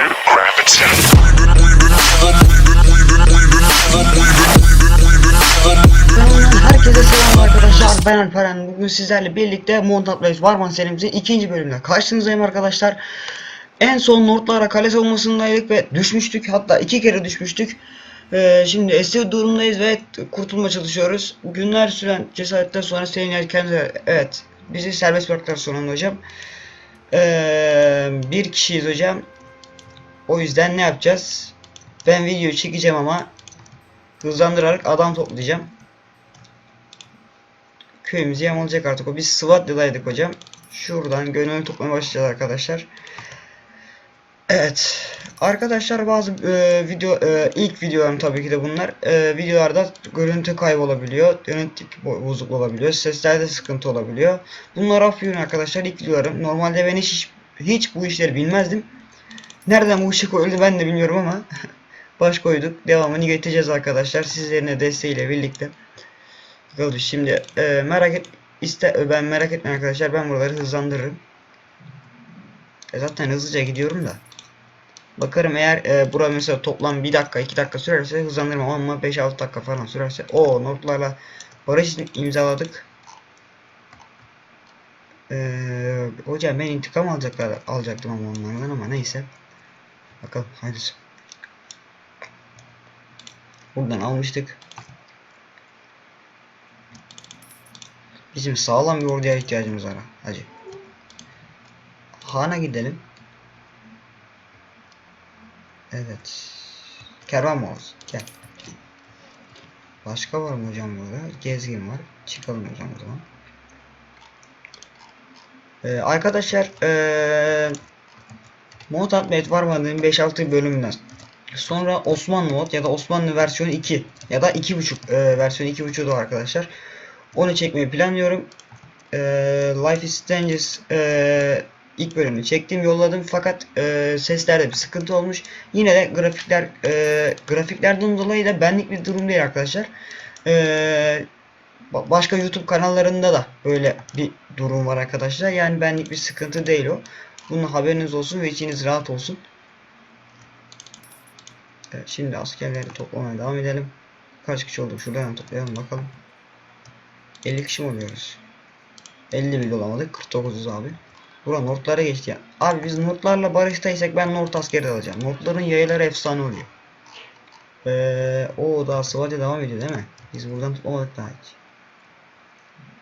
shit, grab ben Alperen bugün sizlerle birlikte Montat Blaze Warman serimizin ikinci bölümünde karşınızdayım arkadaşlar. En son Nordlara kale savunmasındaydık ve düşmüştük. Hatta iki kere düşmüştük. Ee, Şimdi eski durumdayız ve kurtulma çalışıyoruz. Günler süren cesaretten sonra Selin Yelken'de evet bizi serbest bıraktılar sonunda hocam. Ee, Bir kişiyiz hocam O yüzden ne yapacağız Ben video çekeceğim ama Hızlandırarak adam toplayacağım köyümüzü yamalayacak artık o. Biz Svatya'daydık hocam. Şuradan gönüllü toplamaya başlayacağız arkadaşlar. Evet. Arkadaşlar bazı e, video e, ilk videolarım tabii ki de bunlar. E, videolarda görüntü kaybolabiliyor. Görüntü bozuk olabiliyor. Seslerde sıkıntı olabiliyor. Bunları affedin arkadaşlar ilk videolarım. Normalde ben hiç hiç bu işleri bilmezdim. Nereden bu işe koyuldu ben de bilmiyorum ama baş koyduk. Devamını getireceğiz arkadaşlar. Sizlerin de desteğiyle birlikte. Bakalım şimdi e, merak et iste e, ben merak etmeyin arkadaşlar ben buraları hızlandırırım. E, zaten hızlıca gidiyorum da. Bakarım eğer e, bura mesela toplam 1 dakika 2 dakika sürerse hızlandırmam ama 5-6 dakika falan sürerse. O notlarla barış imzaladık. Ee, hocam ben intikam alacaklar alacaktım ama onlardan ama neyse. Bakalım hayırlısı. Buradan almıştık. Bizim sağlam bir orduya ihtiyacımız var hacı. Han'a gidelim. Evet. Kervan olsun? Gel. Başka var mı hocam burada? Gezgin var. Çıkalım hocam o zaman. Ee, arkadaşlar ee, Mod Update var mı 5-6 bölümünden sonra Osmanlı mod ya da Osmanlı versiyon 2 ya da 2.5 e, versiyon 2.5 da arkadaşlar. Onu çekmeyi planlıyorum. Ee, Life is Dangerous ee, ilk bölümünü çektim yolladım fakat e, seslerde bir sıkıntı olmuş. Yine de grafikler e, grafiklerden dolayı da benlik bir durum değil arkadaşlar. E, ba- başka YouTube kanallarında da böyle bir durum var arkadaşlar. Yani benlik bir sıkıntı değil o. Bunun haberiniz olsun ve içiniz rahat olsun. Evet, şimdi askerleri toplamaya devam edelim. Kaç kişi olduk? Şuradan toplayalım bakalım. 50 kişi mi oluyoruz? 50 bile olamadık. 49'uz abi. Bura Nordlara geçti ya. Abi biz Nordlarla barıştaysak ben Nord askeri alacağım. Nordların yayları efsane oluyor. Ee, o daha Sıvacı devam ediyor değil mi? Biz buradan tutmadık daha hiç.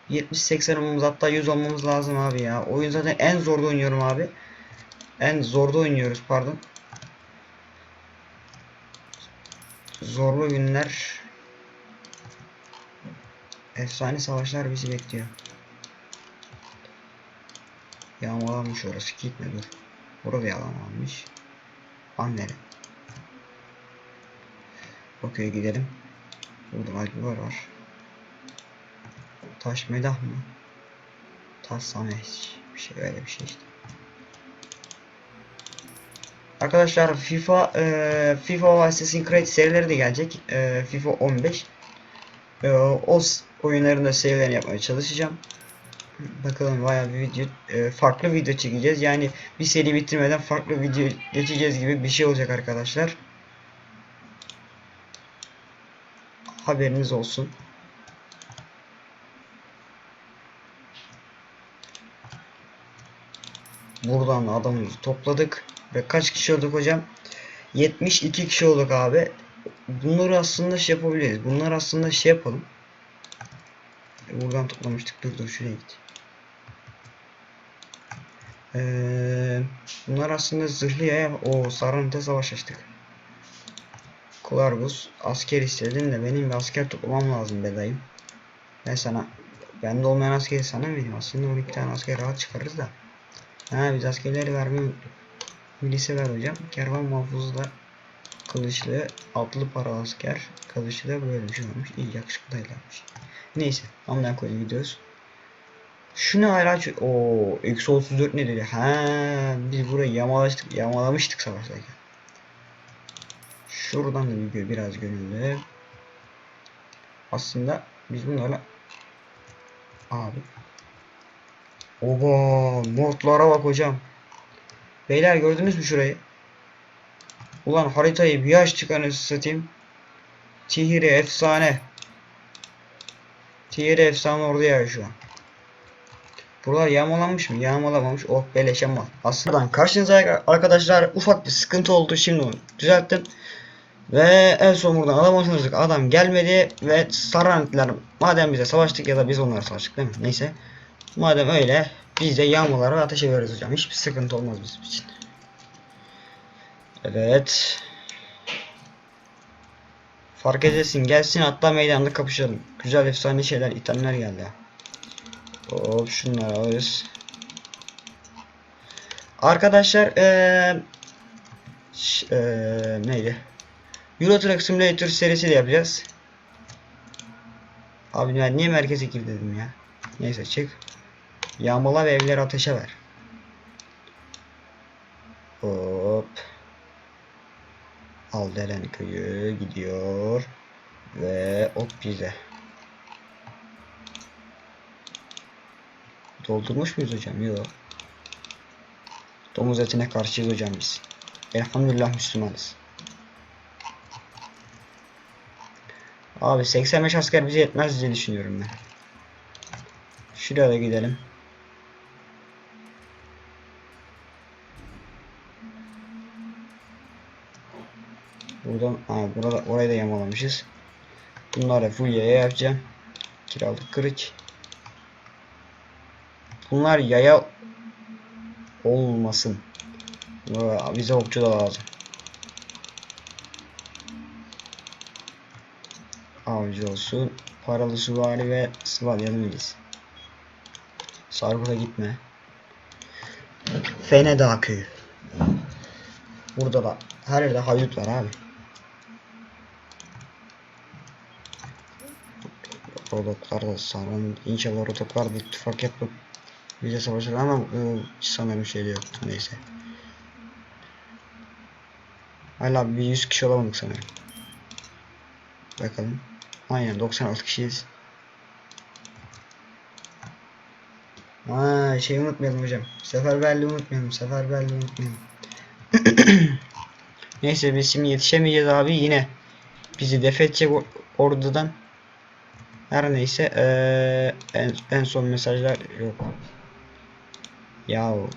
70-80 olmamız hatta 100 olmamız lazım abi ya. Oyun zaten en zorda oynuyorum abi. En zorda oynuyoruz pardon. Zorlu günler Efsane savaşlar bizi bekliyor. Yağmalanmış orası. Gitme dur. Burada yağmalanmış. Annere. Okey gidelim. Burada Alpivar var. Taş medah mı? Taş sameş. Bir şey öyle bir şey işte. Arkadaşlar FIFA e, FIFA Assassin's Creed serileri de gelecek. E, FIFA 15. E, o s- oyunların da serilerini yapmaya çalışacağım. Bakalım bayağı bir video e, farklı video çekeceğiz. Yani bir seri bitirmeden farklı video geçeceğiz gibi bir şey olacak arkadaşlar. Haberiniz olsun. Buradan da adamımızı topladık. Ve kaç kişi olduk hocam? 72 kişi olduk abi. Bunları aslında şey yapabiliriz. Bunlar aslında şey yapalım. Buradan toplamıştık. Dur dur şuraya git. Ee, bunlar aslında zırhlı ya. O Saranite savaş açtık. Kulargus asker istedin de benim bir asker toplamam lazım bedayım. Ben sana bende olmayan askeri sana vereyim. Aslında 12 tane asker rahat çıkarırız da. Ha biz askerleri vermeyi unuttuk. Milisi ver hocam. Kervan muhafızı da kılıçlı atlı para asker. Kılıçlı da böyle bir şey olmuş. İyi yakışıklı da yapmış. Neyse. Ondan koyalım gidiyoruz. Şu ne hala o eksi 34 ne dedi? Ha biz burayı yamalaştık, yamalamıştık savaştayken. Şuradan da video biraz gönüllü. Aslında biz bunlarla abi Oba notlara bak hocam. Beyler gördünüz mü şurayı? Ulan haritayı bir açtık anasını satayım. Tihri efsane. Tihri efsane orada ya şu an. Buralar yağmalanmış mı? Yağmalamamış. Oh beleş ama. Aslında karşınıza arkadaşlar ufak bir sıkıntı oldu. Şimdi onu düzelttim. Ve en son buradan alamıyorsunuz. Adam gelmedi ve Saranitler madem bize savaştık ya da biz onlara savaştık değil mi? Neyse. Madem öyle biz de yağmalara ateş ederiz hocam. Hiçbir sıkıntı olmaz bizim için. Evet. Fark edesin gelsin hatta meydanda kapışalım. Güzel efsane şeyler itemler geldi. Hop şunları alırız. Arkadaşlar eee ş- eee, neydi? Euro Truck Simulator serisi de yapacağız. Abi ben niye merkeze gir dedim ya. Neyse çık. Yağmala ve evleri ateşe ver. Hop. Alderen köyü gidiyor. Ve hop bize. Doldurmuş muyuz hocam? Yok. Domuz etine karşıyız hocam biz. Elhamdülillah Müslümanız. Abi 85 asker bize yetmez diye düşünüyorum ben. Şuraya da gidelim. Buradan aa, burada orayı da yamalamışız. Bunları full yapacağım. Kiralık kırıç. Bunlar yaya olmasın. Aa, Bize okçu da lazım. Avcı olsun. Paralı süvari ve Svalyalı milis. Sargıda gitme. Fenedağ köyü. Burada da her yerde haydut var abi. Rodoklar da sağlam. İnşallah rodoklar da ittifak yapıp bize savaşır ama e, sanırım şey yoktu neyse. Hala bir 100 kişi olamadık sanırım. Bakalım. Aynen 96 kişiyiz. Aa şey unutmayalım hocam. Seferberliği unutmayalım. Seferberliği unutmayalım. Neyse biz şimdi yetişemeyeceğiz abi yine. Bizi def edecek ordudan. Her neyse eee, en, en son mesajlar yok. Yahu.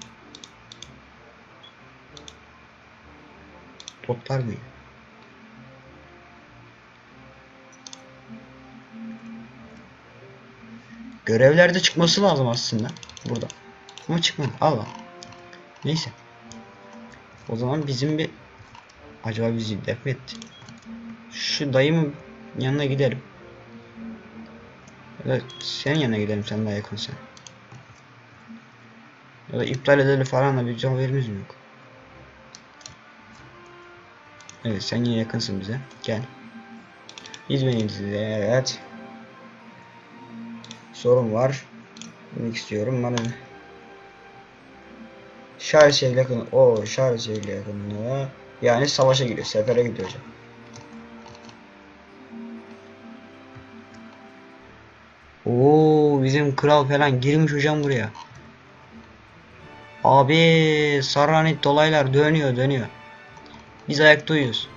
Botlar mı? Görevlerde çıkması lazım aslında. Burada. Ama çıkmadı. Allah. Neyse. O zaman bizim bir acaba bizi def etti? Şu dayımın yanına gidelim. Ya da senin yanına gidelim sen daha yakınsın. Ya da iptal edelim falan da bir haberimiz mi yok? Evet sen yine yakınsın bize. Gel. İzmeyiniz evet. Sorun var. Demek istiyorum bana. Şarj şehirle yakın. O şarj şehirle yakınlığa. Yani savaşa gidiyor. Sefere gidiyor hocam. Bizim kral falan girmiş hocam buraya. Abi Saranit dolaylar dönüyor dönüyor. Biz ayakta uyuyoruz.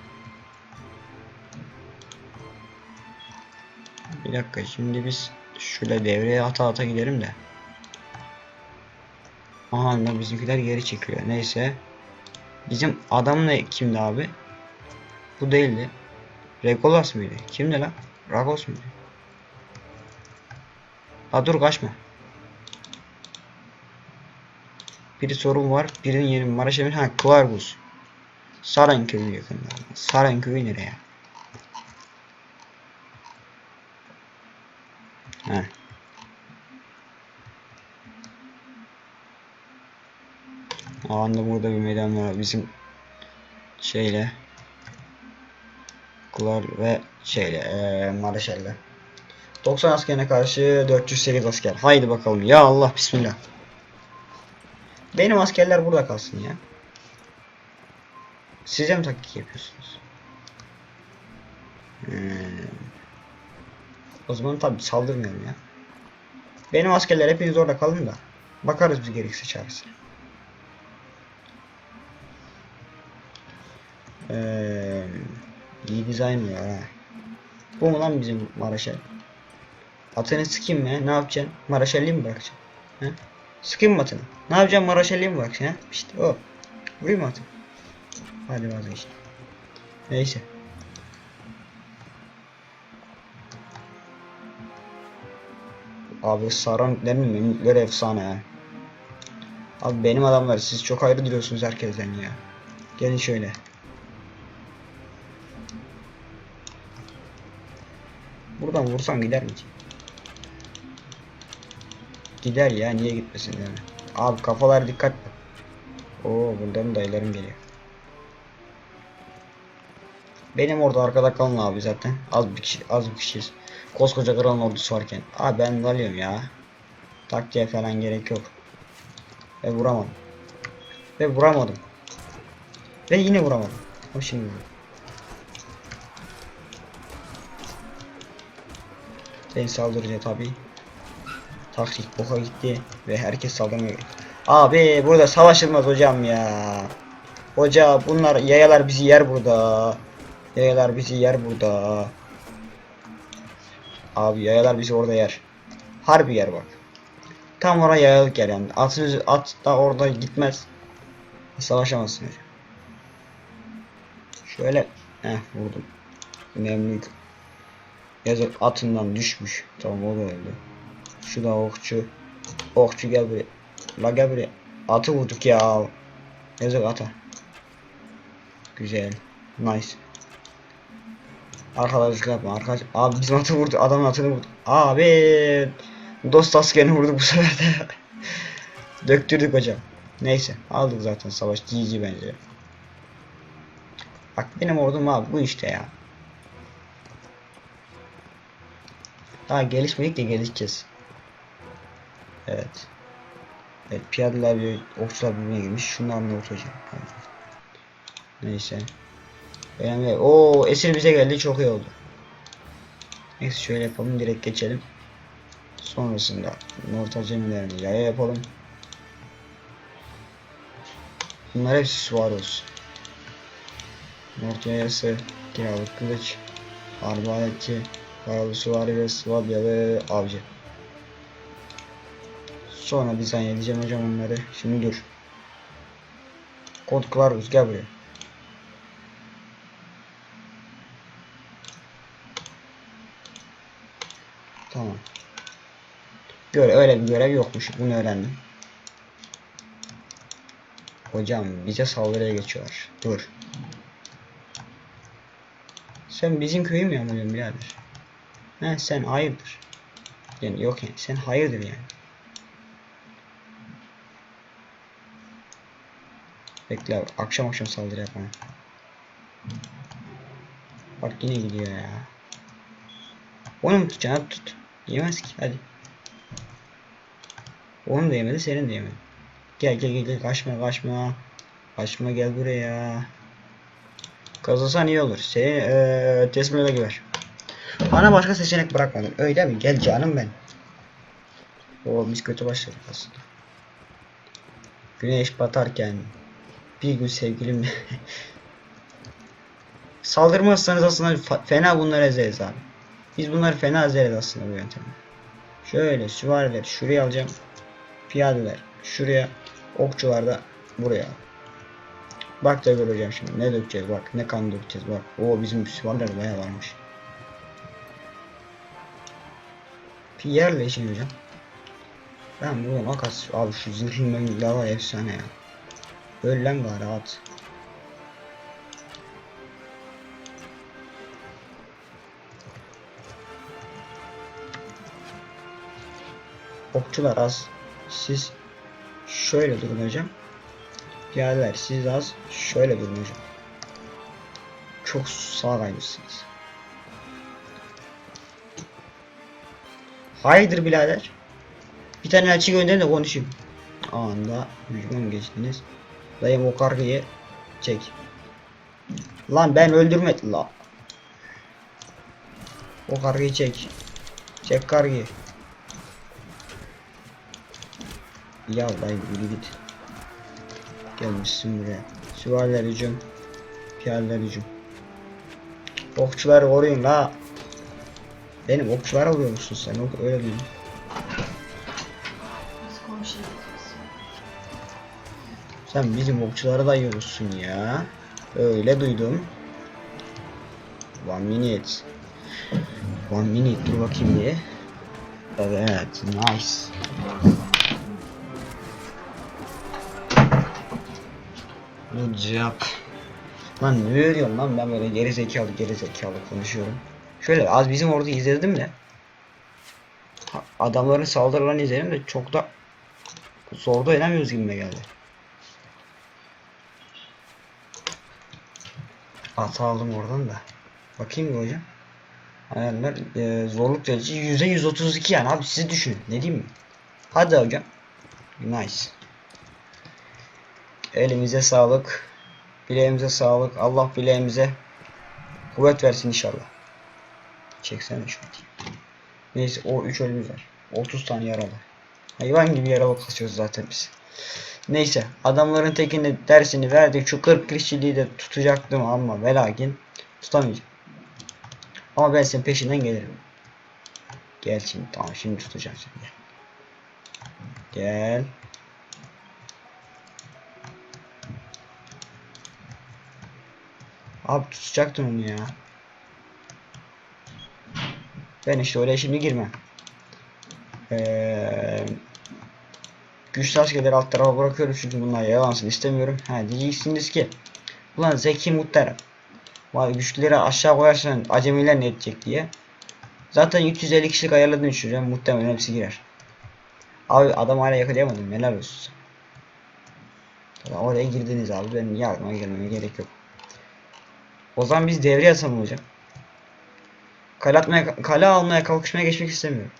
Bir dakika şimdi biz şöyle devreye ata ata gidelim de. Aha bizimkiler geri çekiliyor. Neyse. Bizim adam ne kimdi abi? Bu değildi. Regolas mıydı? Kimdi lan? Ragos muydu? Ha dur kaçma. Biri sorun var. Birinin yeri Maraş Emir. Ha Klargus. Saran köyü yakında. Saran köyü nereye? He. O anda burada bir meydan var. Bizim şeyle Klar ve şeyle ee, Maraşel'le. 90 askerine karşı 408 asker. Haydi bakalım. Ya Allah bismillah. Benim askerler burada kalsın ya. Size mi taktik yapıyorsunuz? Hmm. O zaman tabi saldırmayalım ya. Benim askerler hepiniz orada kalın da. Bakarız biz gerekirse çaresine. Ee, iyi dizayn ha? Bu mu lan bizim Maraşel? Atını mı? ya? Ne yapacaksın? Maraşelliği mi bırakacaksın? He? Sıkayım mı atını? Ne yapacaksın? Maraşelliği mi bırakacaksın? He? İşte o. Vurayım mı atını? Hadi vazgeç. Neyse. Abi Saranlıkların mimikleri efsane ya. Abi benim adamlar siz çok ayrı duruyorsunuz herkesten ya. Gelin şöyle. Buradan vursan gider mi ki? Gider ya niye gitmesin mi? Abi kafalar dikkat. Oo buradan dayılarım geliyor. Benim orada arkada kalın abi zaten. Az bir kişi, az bir kişiyiz. Koskoca kralın ordusu varken. Abi ben dalıyorum ya. Taktiğe falan gerek yok. Ve vuramadım. Ve vuramadım. Ve yine vuramadım. O şimdi vurdu. Ben saldırınca tabi. Taktik boka gitti ve herkes saldırmaya Abi burada savaşılmaz hocam ya. Hoca bunlar yayalar bizi yer burada. Yayalar bizi yer burada. Abi yayalar bizi orada yer. Harbi yer bak. Tam oraya yayalık yer yani. Atınız at da orada gitmez. Savaşamazsın hocam. Şöyle heh vurdum. Memnun. Yazık atından düşmüş. Tamam o da öldü. Şu da okçu. Okçu gel buraya. La gel buraya. Atı vurduk ya. Yazık ata. Güzel. Nice. Arkadaşlık yapma arkadaş. Abi bizim atı vurdu. Adamın atını vurdu. Abi. Dost askerini vurduk bu sefer de. Döktürdük hocam. Neyse aldık zaten savaş GG bence. Bak benim ordum abi bu işte ya. Daha gelişmedik de gelişeceğiz. Evet. Evet piyadeler bir okçular birbirine girmiş. Şunlar ne olacak? Neyse. Önemli. O esir bize geldi çok iyi oldu. Neyse şöyle yapalım direkt geçelim. Sonrasında Nortal gemilerini yaya yapalım. Bunlar hepsi suvar olsun. Nort yayası, kiralık kılıç, arbaletçi, paralı suvari ve svabyalı avcı. Sonra dizayn edeceğim hocam onları. Şimdi dur. Kod Klarus gel buraya. Tamam. Göre öyle bir görev yokmuş. Bunu öğrendim. Hocam bize saldırıya geçiyor. Dur. Sen bizim köyü mü yağmalıyorsun birader? He sen hayırdır? Yani yok yani sen hayırdır yani. Bekle abi, akşam akşam saldırı yapalım. Bak yine gidiyor ya. Onu mu tutacaksın? Hadi tut. Yemez ki hadi. Onu da yemedi senin de yemedi. Gel gel gel kaçma kaçma. Kaçma gel buraya. Kazansan iyi olur. Seni eee teslimle güver. Bana başka seçenek bırakmadın. Öyle mi? Gel canım ben. Oo biz kötü başladık aslında. Güneş batarken bir gün sevgilimle Saldırmazsanız aslında fa- fena bunları ezeriz abi. Biz bunları fena ezeriz aslında bu yöntemle. Şöyle süvariler şuraya alacağım. Piyadeler şuraya. Okçular da buraya. Bak da göreceğim şimdi. Ne dökeceğiz bak. Ne kan dökeceğiz bak. O bizim süvariler bayağı varmış. Pierre'le işin hocam. Ben buradan akas abi şu zırhın var efsane ya. Öl lan bari at. Okçular az. Siz şöyle durun hocam. Piyadeler siz az. Şöyle durun hocam. Çok sağa kaymışsınız. Hayırdır birader? Bir tane elçi gönderin de konuşayım. Anında hücuma geçtiniz? Dayım o kargıyı çek. Lan ben öldürmedim la. O kargıyı çek. Çek kargıyı. Ya dayı yürü git. Gelmişsin buraya. Süvariler hücum. Piyadeler hücum. Okçuları koruyun la. Benim okçulara vuruyormuşsun sen öyle değil. Sen bizim okçulara da yiyorsun ya. Öyle duydum. One minute. One minute dur bakayım bir. Evet nice. Good job. Lan ne diyorum lan ben böyle geri zekalı geri zekalı konuşuyorum. Şöyle az bizim orada izledim de. Adamların saldırılarını izledim de çok da zorda oynamıyoruz gibi geldi. Hata aldım oradan da. Bakayım bir hocam. Ayarlar e, zorluk derecesi yüzde 132 yani abi siz düşünün ne diyeyim mi? Hadi hocam. Nice. Elimize sağlık. Bileğimize sağlık. Allah bileğimize kuvvet versin inşallah. Çeksene şunu. Neyse o 3 ölümüz var. 30 tane yaralı. Hayvan gibi yaralı kasıyoruz zaten biz. Neyse adamların tekinde dersini verdik. Şu 40 kişiliği de tutacaktım ama ve lakin tutamayacağım. Ama ben senin peşinden gelirim. Gel şimdi tamam şimdi tutacağım seni. Gel. Gel. Abi tutacaktın onu ya. Ben işte oraya şimdi girmem. Eee Güçlü askerleri alt tarafa bırakıyorum çünkü bunlar yalansın istemiyorum. Ha diyeceksiniz ki Ulan Zeki Muhterem Vay güçlüleri aşağı koyarsan acemiler ne edecek diye. Zaten 350 kişilik ayarladığını düşüreceğim. Muhtemelen hepsi girer. Abi adam hala yakalayamadım. Neler olsun. Tamam, oraya girdiniz abi. Benim yardıma gelmeme gerek yok. O zaman biz devre yasalım hocam. Kale, atmaya, kale almaya kalkışmaya geçmek istemiyorum.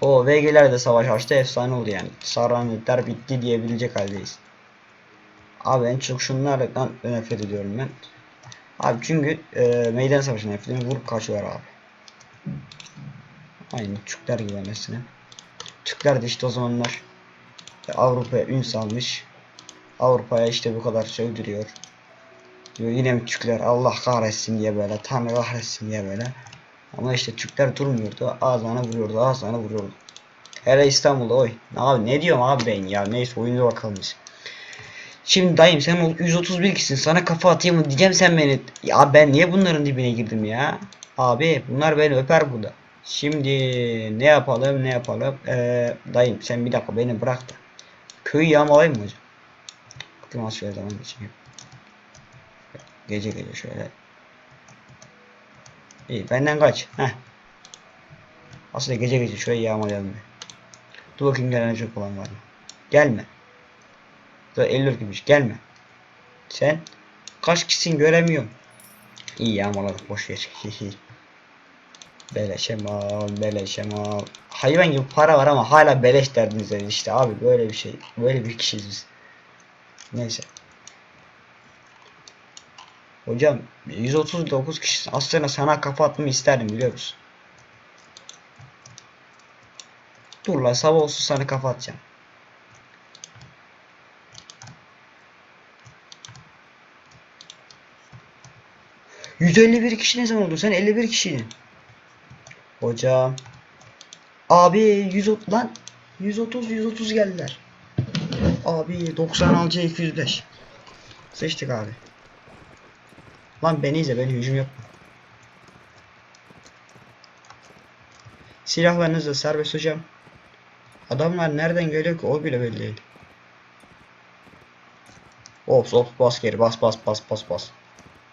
O VG'ler de savaş açtı efsane oldu yani. Sarranetler bitti diyebilecek haldeyiz. Abi en çok şunlardan nefret ediyorum ben. Abi çünkü e, meydan savaşına nefret ediyorum. Vurup kaçıyorlar abi. Aynı Türkler gibi mesela. Türkler de işte o zamanlar Avrupa'ya ün salmış. Avrupa'ya işte bu kadar sövdürüyor. Diyor yine mi Türkler Allah kahretsin diye böyle Tanrı kahretsin diye böyle. Ama işte Türkler durmuyordu. Ağzına vuruyordu, ağzına vuruyordu. Hele İstanbul'da oy. Abi ne diyorum abi ben ya. Neyse oyunda bakalım biz. Şimdi dayım sen o 131 kişisin. Sana kafa atayım mı diyeceğim sen beni. Ya ben niye bunların dibine girdim ya? Abi bunlar beni öper burada. Şimdi ne yapalım ne yapalım. Ee, dayım sen bir dakika beni bırak da. Köyü yağmalayayım mı hocam? Bakayım az şöyle zaman geçeyim. Gece gece şöyle. İyi benden kaç. Heh. Aslında gece gece şöyle yağmalayalım bir. Dur bakayım gelecek olan var mı? Gelme. Dur 54 gibiymiş. Gelme. Sen kaç kişisin göremiyorum. İyi yağmaladık boş ver. Beleşe mal, beleşe mal. Hayvan gibi para var ama hala beleş derdinizde işte abi böyle bir şey. Böyle bir kişiyiz biz. Neyse. Hocam 139 kişi aslında sana kafa atmamı isterdim biliyor musun? Dur la sabah olsun sana kafa atacağım. ...151 kişi ne zaman oldu? Sen 51 kişiydin. Hocam. Abi 130 lan. 130 130 geldiler. Abi 96 205. Seçtik abi. Lan beni izle beni hücum yapma. Silahlarınızla serbest hocam. Adamlar nereden geliyor ki o bile belli değil. Of of bas geri bas bas bas bas bas.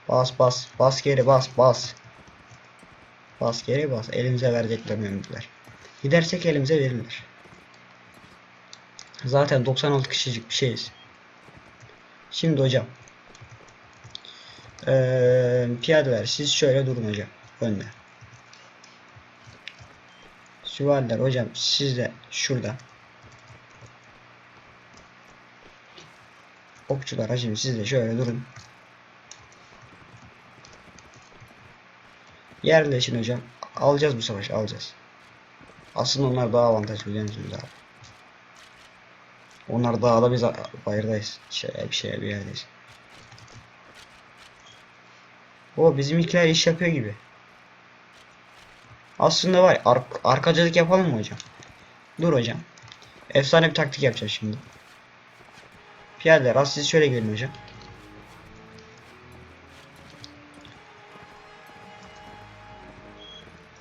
Bas bas bas geri bas bas. Bas geri bas elimize verecekler mühürler. Gidersek elimize verirler. Zaten 96 kişicik bir şeyiz. Şimdi hocam. Ee, piyadeler siz şöyle durun hocam önde. Süvariler hocam siz de şurada. Okçular hacım siz de şöyle durun. Yerleşin hocam. Alacağız bu savaşı alacağız. Aslında onlar daha avantajlı biliyor musunuz abi? Onlar dağda biz bayırdayız. Şey, bir şey bir yerdeyiz. O bizimkiler iş yapıyor gibi. Aslında var ar arkacılık yapalım mı hocam? Dur hocam. Efsane bir taktik yapacağız şimdi. Piyadeler az siz şöyle gelin hocam.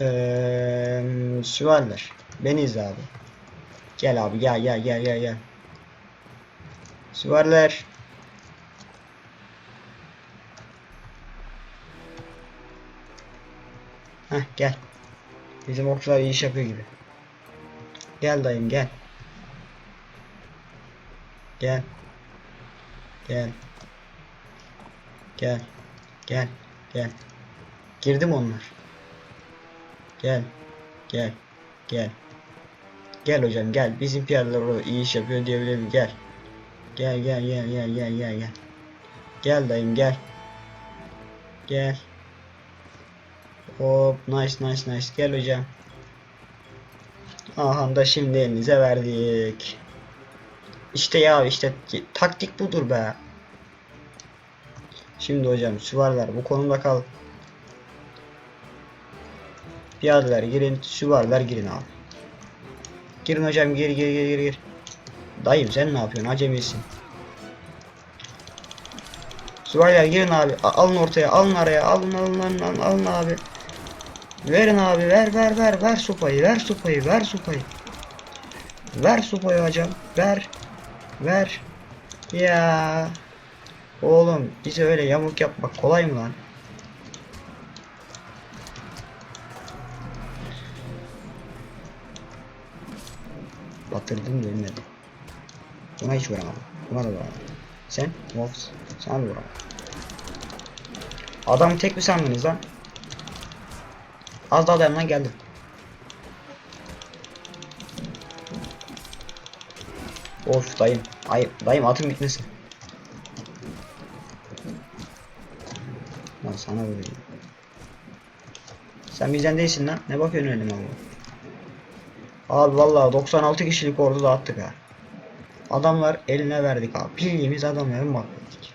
Eee süvariler. Beni izle abi. Gel abi gel gel gel gel gel. Süvariler. Heh gel. Bizim okçular iyi iş yapıyor gibi. Gel dayım gel. Gel. Gel. Gel. Gel. Gel. Girdi mi onlar? Gel. Gel. Gel. Gel hocam gel. Bizim piyadeler orada iyi iş yapıyor diyebilirim. Gel. Gel gel gel gel gel gel gel. Gel dayım gel. Gel. Hop nice nice nice. Gel hocam. Aha da şimdi elinize verdik. İşte ya işte taktik budur be. Şimdi hocam süvariler bu konumda kal. Piyadeler girin, süvariler girin abi. Girin hocam gir gir gir gir gir. Dayım sen ne yapıyorsun acemisin. Süvariler girin abi. Alın ortaya alın araya alın alın alın alın, alın abi. Verin abi ver ver ver ver sopayı ver sopayı ver sopayı. Ver sopayı hocam ver. Ver. Ya. Oğlum bize öyle yamuk yapmak kolay mı lan? Batırdım da ölmedi. Buna hiç vuramadım. Buna da vuramadım. Sen? Wolves. Sana da vuramadım. Adamı tek mi sandınız lan? Az daha dayandan geldim. Of dayım. Ay dayım atım bitmesin. Lan sana vurayım. Sen bizden değilsin lan. Ne bakıyorsun öyle abi? Abi vallahi 96 kişilik ordu dağıttık ha. Adamlar eline verdik abi. Bildiğimiz adamları mahvettik.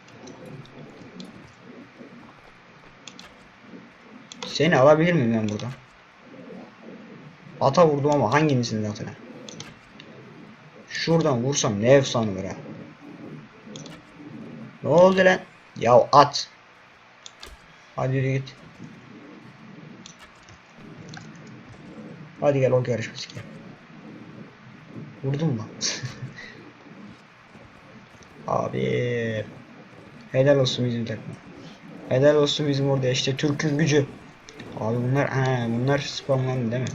Seni alabilir miyim ben buradan? Ata vurdum ama hanginizin atına? Şuradan vursam ne efsane olur ha. Ne oldu lan? Ya at. Hadi git. Hadi gel o yarışması gel. Vurdun mu? Abi. Helal olsun bizim takma. Helal olsun bizim orada işte Türk'ün gücü. Abi bunlar he, bunlar spamlandı değil mi?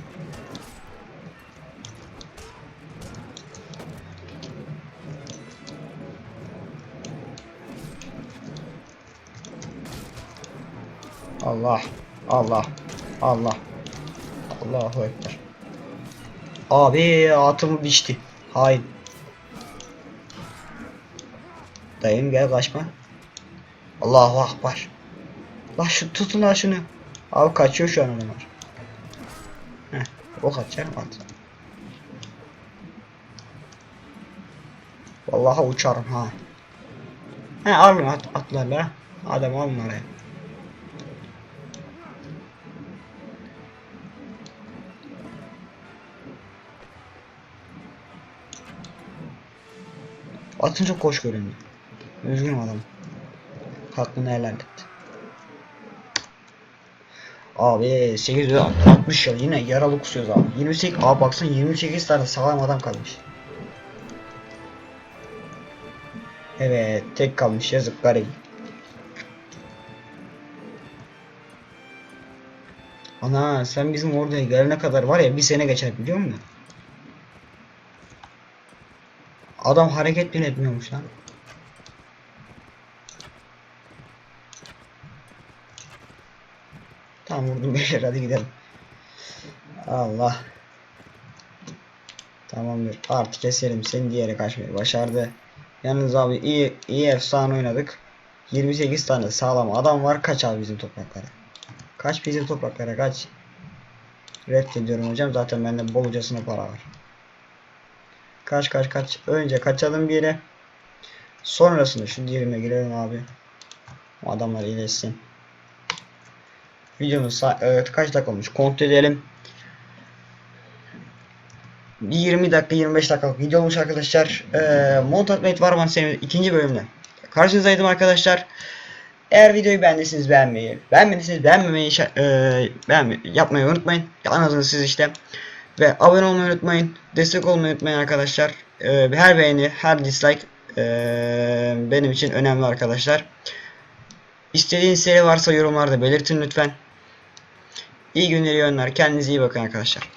Allah Allah Allah. Allahu Ekber. Abi atımı biçti. Hain Dayım gel kaçma. Allahu Akbar La şu tutun la şunu Abi kaçıyor şu an adamlar Heh o kaçar at Vallahi uçarım ha He alın at, atlarla Adam alın oraya Atın çok hoş göründü. Üzgünüm adam. Hakkını helal etti. Abi 860 yıl yine yaralı kusuyoruz abi. 28 abi baksana 28 tane sağlam adam kalmış. Evet tek kalmış yazık garip. Ana sen bizim oraya gelene kadar var ya bir sene geçer biliyor musun? Adam hareket bile etmiyormuş lan. Vurdum beyler hadi gidelim. Allah. Tamamdır. Artık keselim. Seni diğeri kaçmayı başardı. Yalnız abi iyi iyi efsane oynadık. 28 tane sağlam adam var. Kaç abi bizim topraklara? Kaç bizim topraklara kaç? Reddediyorum hocam. Zaten bende bolcasına para var. Kaç kaç kaç. Önce kaçalım bir yere. Sonrasında şu diğerine girelim abi. Adamlar iyileşsin. Videomuz sa- e, kaç dakika olmuş kontrol edelim. 20 dakika 25 dakikalık video olmuş arkadaşlar. Ee, Montat Mate Warman serinin ikinci bölümünde karşınızdaydım arkadaşlar. Eğer videoyu beğendiyseniz beğenmeyi, beğenmediyseniz beğenmemeyi, e, beğenme, yapmayı unutmayın. Anladınız siz işte. Ve abone olmayı unutmayın. Destek olmayı unutmayın arkadaşlar. Ee, her beğeni, her dislike ee, benim için önemli arkadaşlar. İstediğiniz seri varsa yorumlarda belirtin lütfen. İyi günler, iyi. Kendinize iyi bakın arkadaşlar.